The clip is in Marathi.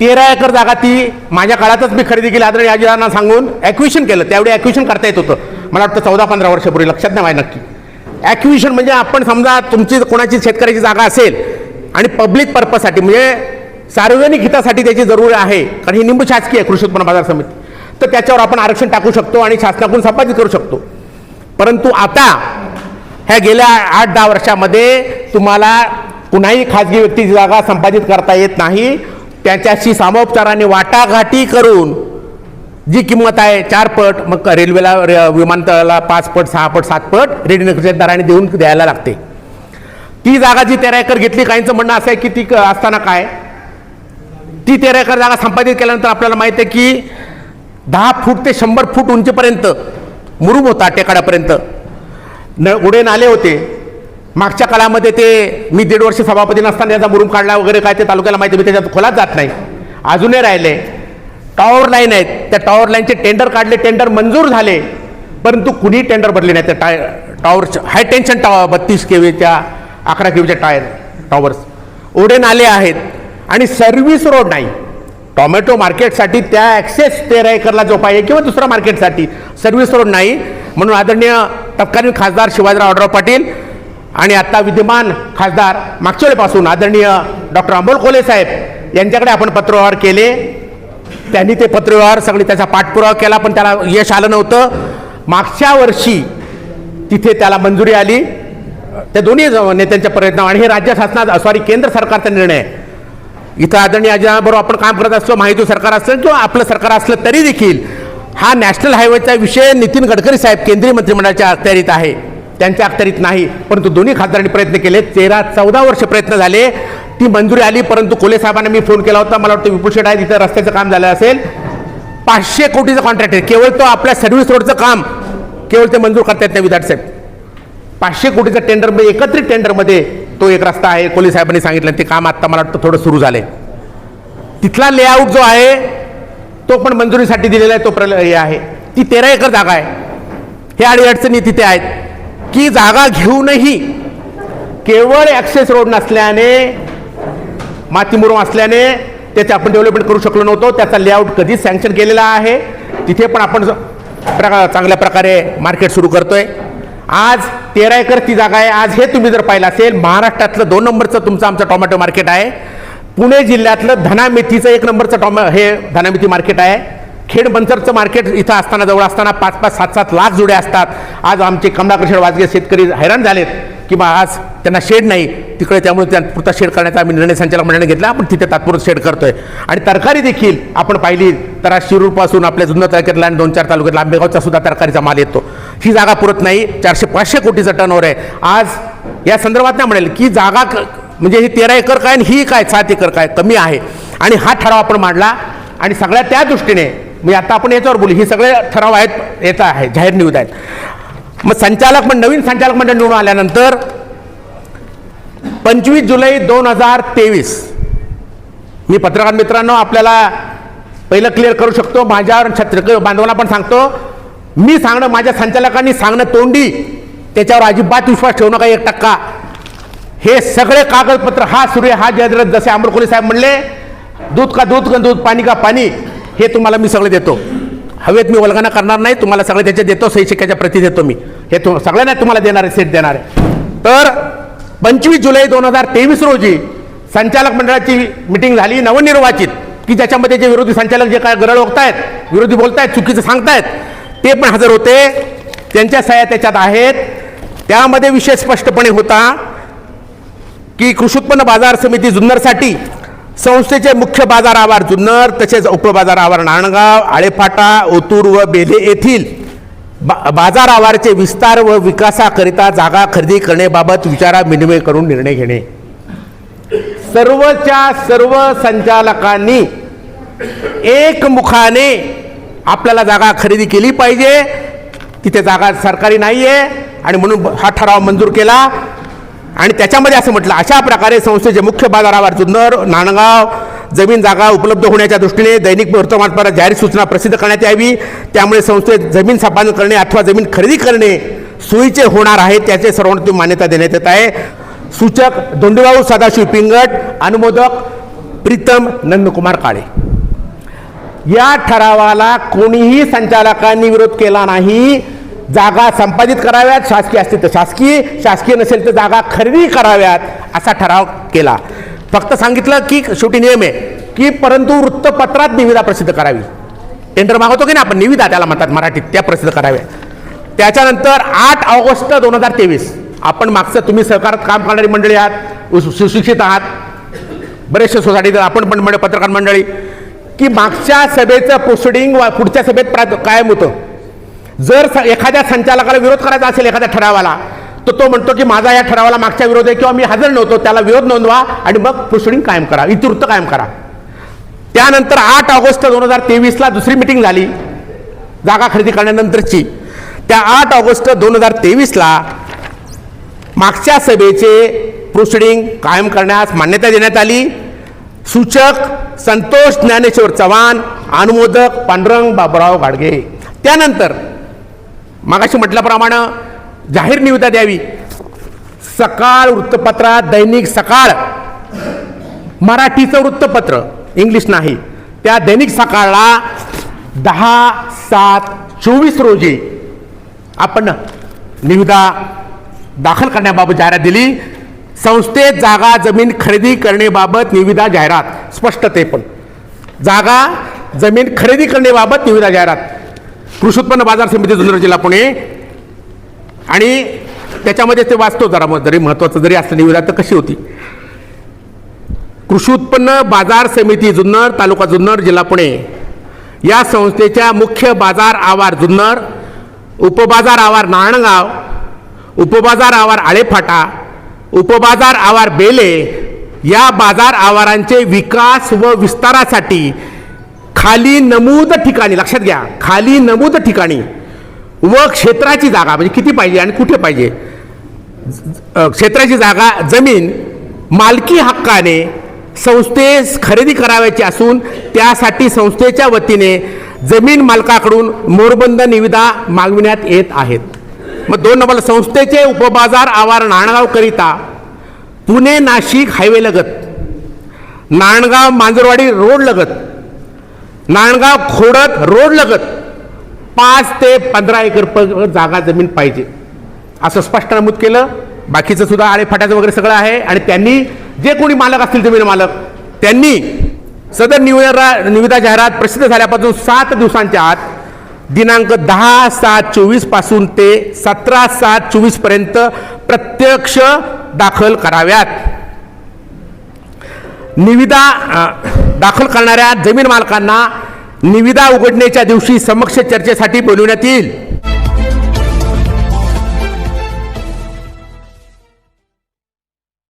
तेरा एकर जागा ती माझ्या काळातच मी खरेदी केली आदरणीय आजीरावांना सांगून ॲक्विशन केलं. त्यावेळी ॲक्विशन करता येत होतं. मला वाटतं चौदा पंधरा वर्षापूर्वी लक्षात नाही नक्की. ॲक्विशन म्हणजे आपण समजा तुमची कोणाची शेतकऱ्याची जागा असेल आणि पब्लिक पर्पजसाठी म्हणजे सार्वजनिक हितासाठी त्याची जरूर आहे कारण ही निंबू शासकीय कृषी उत्पन्न बाजार समिती. तर त्याच्यावर आपण आरक्षण टाकू शकतो आणि शासनाकडून संपादित करू शकतो. परंतु आता ह्या गेल्या आठ दहा वर्षामध्ये तुम्हाला कुणाही खाजगी व्यक्तीची जागा संपादित करता येत नाही. त्याच्याशी सामोपचाराने वाटाघाटी करून जी किंमत आहे चार पट मग रेल्वेला रे- विमानतळाला पाच पट सहा पट सात पट रेडी दराने देऊन द्यायला लागते. ती जागा जी तेरा एकर घेतली काहींचं म्हणणं असं आहे की ती क- असताना काय? ती तेरा एकर जागा संपादित केल्यानंतर आपल्याला माहिती आहे की दहा फूट ते शंभर फूट उंचीपर्यंत मुरुम होता टेकाड्यापर्यंत. न उडे नाले होते. मागच्या काळामध्ये ते मी दीड वर्ष सभापती नसताना त्याचा मुरुम काढला वगैरे काय ते तालुक्याला माहिती मी त्याच्यात खोलात जात नाही. अजूनही राहिले. टॉवर लाईन आहेत. त्या टॉवर लाईनचे टेंडर काढले टेंडर मंजूर झाले. परंतु कुणी टेंडर भरले नाही. त्या टाय टॉवरच्या हाय टेन्शन टॉवर बत्तीस केवीच्या अकरा केवीच्या टायर टॉवर्स ओढे नाले आहेत. आणि सर्व्हिस रोड नाही. टोमॅटो मार्केटसाठी त्या ॲक्सेस तेरा एकरला जो पाहिजे किंवा दुसऱ्या मार्केटसाठी सर्व्हिस रोड नाही. म्हणून आदरणीय तत्कालीन खासदार शिवाजीराव आढराव पाटील आणि आता विद्यमान खासदार मागच्या वेळेपासून आदरणीय डॉक्टर अमोल कोले साहेब यांच्याकडे आपण पत्रव्यवहार केले. त्यांनी ते पत्रव्यवहार सगळे त्याचा पाठपुरावा केला पण त्याला यश आलं नव्हतं. मागच्या वर्षी तिथे त्याला मंजुरी आली. त्या दोन्ही नेत्यांच्या प्रयत्न आणि हे राज्य शासनाचा सॉरी केंद्र सरकारचा निर्णय. इथं आदरणीय अजिनाबरोबर आपण काम करत असलो माहिती सरकार असलं किंवा आपलं सरकार असलं तरी देखील हा नॅशनल हायवेचा विषय नितीन गडकरी साहेब केंद्रीय मंत्रिमंडळाच्या अखत्यारीत आहे. त्यांच्या अखत्यारीत नाही. परंतु दोन्ही खासदारांनी प्रयत्न केले. तेरा चौदा वर्ष प्रयत्न झाले. ती मंजुरी आली परंतु कोले साहेबांना मी फोन केला होता. मला वाटतं विपुल शेट आहे तिथं रस्त्याचं काम झालं असेल. पाचशे कोटीचं कॉन्ट्रॅक्ट आहे. केवळ तो आपल्या सर्व्हिस रोडचं काम. केवळ ते मंजूर करता येत नाही विधाट साहेब. पाचशे कोटीचं टेंडर एकत्रित टेंडरमध्ये तो एक रस्ता आहे. कोले साहेबांनी सांगितलं ते काम आत्ता मला वाटतं थोडं सुरू झालं तिथला लेआउट जो आहे तो पण मंजुरीसाठी दिलेला आहे तो प्र हे आहे. ती तेरा एकर जागा आहे. हे अडीअडचणी तिथे आहेत. की जागा घेऊनही केवळ ॲक्सेस रोड नसल्याने मातीमुरम असल्याने त्याचे आपण डेव्हलपमेंट करू शकलो नव्हतो. त्याचा लेआउट कधीच सँक्शन केलेला आहे. तिथे पण आपण प्रका चांगल्या प्रकारे मार्केट सुरू करतोय. आज तेरा एकर ती जागा आहे. आज हे तुम्ही जर पाहिलं असेल महाराष्ट्रातलं दोन नंबरचं तुमचं आमचं टोमॅटो मार्केट आहे. पुणे जिल्ह्यातलं धना मेथीचं एक नंबरचं टॉमॅ हे धनामेथी मार्केट आहे. खेड मंचरचं मार्केट इथं असताना जवळ असताना पाच पाच सात सात लाख जुडे असतात. आज आमचे कमलाकृष्ण वाजगे शेतकरी हैराण झालेत किंवा आज त्यांना शेड नाही. तिकडे त्यामुळे त्या पुरता शेड करण्याचा आम्ही निर्णय संचालक मंडळाने घेतला. आपण तिथे तात्पुरतं शेड करतोय. आणि तरकारी देखील आपण पाहिली. तर आज शिरूरपासून आपल्या जुन्या तालुक्यातला आणि दोन चार तालुक्यातला आंबेगावचा सुद्धा तरकारीचा माल येतो. ही जागा पुरत नाही. चारशे पाचशे कोटीचं टर्नओव्हर आहे. आज या संदर्भात नाही म्हणेल की जागा क- म्हणजे ही तेरा एकर काय आणि ही काय सात एकर काय कमी आहे. आणि हा ठराव आपण मांडला. आणि सगळ्या त्या दृष्टीने मी आता आपण याच्यावर बोलू. हे सगळे ठराव आहेत याचा आहे जाहीर न्यूज आहेत. मग संचालक मंडळ नवीन संचालक मंडळ निवडून आल्यानंतर पंचवीस जुलै दोन हजार तेवीस मी पत्रकार मित्रांनो आपल्याला पहिलं क्लिअर करू शकतो. माझ्यावर छत्र बांधवांना पण सांगतो. मी सांगणं माझ्या संचालकांनी सांगणं तोंडी त्याच्यावर अजिबात विश्वास ठेवू नका एक टक्का. हे सगळे कागदपत्र हा सूर्य हा जयद्रथ जसे अमर साहेब म्हणले दूध का दूध का दूध पाणी का पाणी. हे तुम्हाला मी सगळे देतो. हवेत मी वल्गना करणार नाही तुम्हाला सगळे त्याचे देतो सही शिक्क्याच्या प्रती देतो मी. हे तु सगळ्यांना तुम्हाला देणार आहे सेट देणार आहे. तर पंचवीस जुलै दोन हजार तेवीस रोजी संचालक मंडळाची मिटिंग झाली नवनिर्वाचित की ज्याच्यामध्ये जे विरोधी संचालक जे काय गरळ ओकतायत विरोधी बोलतायत चुकीचं सांगतायत ते पण हजर होते. त्यांच्या सह्या त्याच्यात आहेत. त्यामध्ये विषय स्पष्टपणे होता की कृषी उत्पन्न बाजार समिती जुन्नरसाठी संस्थेचे मुख्य बाजार आवार जुन्नर तसेच उपबाजार आवार नाणगाव आळेफाटा ओतूर व बेले येथील बा बाजार आवारचे विस्तार व विकासाकरिता जागा खरेदी करण्याबाबत विचारा विनिमय करून निर्णय घेणे. सर्वच्या सर्व संचालकांनी एकमुखाने आपल्याला जागा खरेदी केली पाहिजे. तिथे जागा सरकारी नाही आहे आणि म्हणून हा ठराव मंजूर केला. आणि त्याच्यामध्ये असं म्हटलं अशा प्रकारे संस्थेचे मुख्य बाजारावर जुन्नर नाणगाव जमीन जागा उपलब्ध होण्याच्या दृष्टीने दैनिक वर्तमानपत्रात जाहीर सूचना प्रसिद्ध करण्यात यावी. त्यामुळे संस्थेत जमीन संपादन करणे अथवा जमीन खरेदी करणे सोयीचे होणार आहे त्याचे सर्वांना मान्यता देण्यात येत आहे. सूचक धोंडीबाबू सदाशिव पिंगट अनुमोदक प्रीतम नंदकुमार काळे. या ठरावाला कोणीही संचालकांनी विरोध केला नाही. जागा संपादित कराव्यात. शासकीय असतील तर शासकीय शासकीय नसेल तर जागा खरेदी कराव्यात असा ठराव केला. फक्त सांगितलं की शेवटी नियम आहे की परंतु वृत्तपत्रात निविदा प्रसिद्ध करावी. टेंडर मागवतो की ना आपण? निविदा त्याला म्हणतात मराठीत त्या प्रसिद्ध कराव्या त्याच्यानंतर आठ ऑगस्ट दोन हजार तेवीस आपण मागचं तुम्ही सहकारात काम करणारी मंडळी आहात सुशिक्षित आहात. बरेचसे सोसायटी आपण पण मंडळ पत्रकार मंडळी की मागच्या सभेचं प्रोसिडिंग पुढच्या सभेत प्रा- कायम होतं. जर एखाद्या संचालकाला विरोध करायचा असेल एखाद्या ठरावाला तर तो म्हणतो की माझा या ठरावाला मागच्या विरोध आहे किंवा मी हजर नव्हतो त्याला विरोध नोंदवा आणि मग प्रोसिडिंग कायम करा इतिवृत्त कायम करा. त्यानंतर आठ ऑगस्ट दोन हजार तेवीसला दुसरी मिटिंग झाली जागा खरेदी करण्यानंतरची. त्या आठ ऑगस्ट दोन हजार तेवीसला मागच्या सभेचे प्रोसिडिंग कायम करण्यास मान्यता देण्यात आली. सूचक संतोष ज्ञानेश्वर चव्हाण अनुमोदक पांडुरंग बाबुराव गाडगे. त्यानंतर मागाशी म्हटल्याप्रमाणे जाहीर निविदा द्यावी. सकाळ वृत्तपत्रात दैनिक सकाळ. मराठीचं वृत्तपत्र इंग्लिश नाही. त्या दैनिक सकाळला दहा सात चोवीस रोजी आपण निविदा दाखल करण्याबाबत जाहिरात दिली. संस्थेत जागा जमीन खरेदी करण्याबाबत निविदा जाहिरात. स्पष्ट ते पण जागा जमीन खरेदी करण्याबाबत निविदा जाहिरात. कृषी उत्पन्न बाजार समिती जुन्नर जिल्हा पुणे. आणि त्याच्यामध्ये ते वाचतो जरा मग जरी महत्त्वाचं जरी असलं निविदा तर कशी होती? कृषी उत्पन्न बाजार समिती जुन्नर तालुका जुन्नर जिल्हा पुणे. या संस्थेच्या मुख्य बाजार आवार जुन्नर उपबाजार आवार नारायणगाव उपबाजार आवार आळेफाटा उपबाजार आवार बेले या बाजार आवारांचे विकास व विस्तारासाठी खाली नमूद ठिकाणी लक्षात घ्या खाली नमूद ठिकाणी व क्षेत्राची जागा म्हणजे किती पाहिजे आणि कुठे पाहिजे? क्षेत्राची जागा जमीन मालकी हक्काने संस्थेस खरेदी करावयाची असून त्यासाठी संस्थेच्या वतीने जमीन मालकाकडून मोरबंद निविदा मागविण्यात येत आहेत. मग दोन नंबरला संस्थेचे उपबाजार आवार नाणगावकरिता पुणे नाशिक हायवे लगत नाणगाव मांजरवाडी रोड लगत नाणगाव खोडत रोड लगत पाच ते पंधरा एकर प जागा जमीन पाहिजे. असं स्पष्ट नमूद केलं. बाकीचं सुद्धा आळेफाट्याचं वगैरे सगळं आहे. आणि त्यांनी जे कोणी मालक असतील जमीन मालक त्यांनी सदर निवेदा निविदा जाहिरात प्रसिद्ध झाल्यापासून सात दिवसांच्या आत दिनांक दहा सात चोवीसपासून ते सतरा सात चोवीसपर्यंत प्रत्यक्ष दाखल कराव्यात. निविदा दाखल करणाऱ्या जमीन मालकांना निविदा उघडण्याच्या दिवशी समक्ष चर्चेसाठी बोलवण्यात येईल.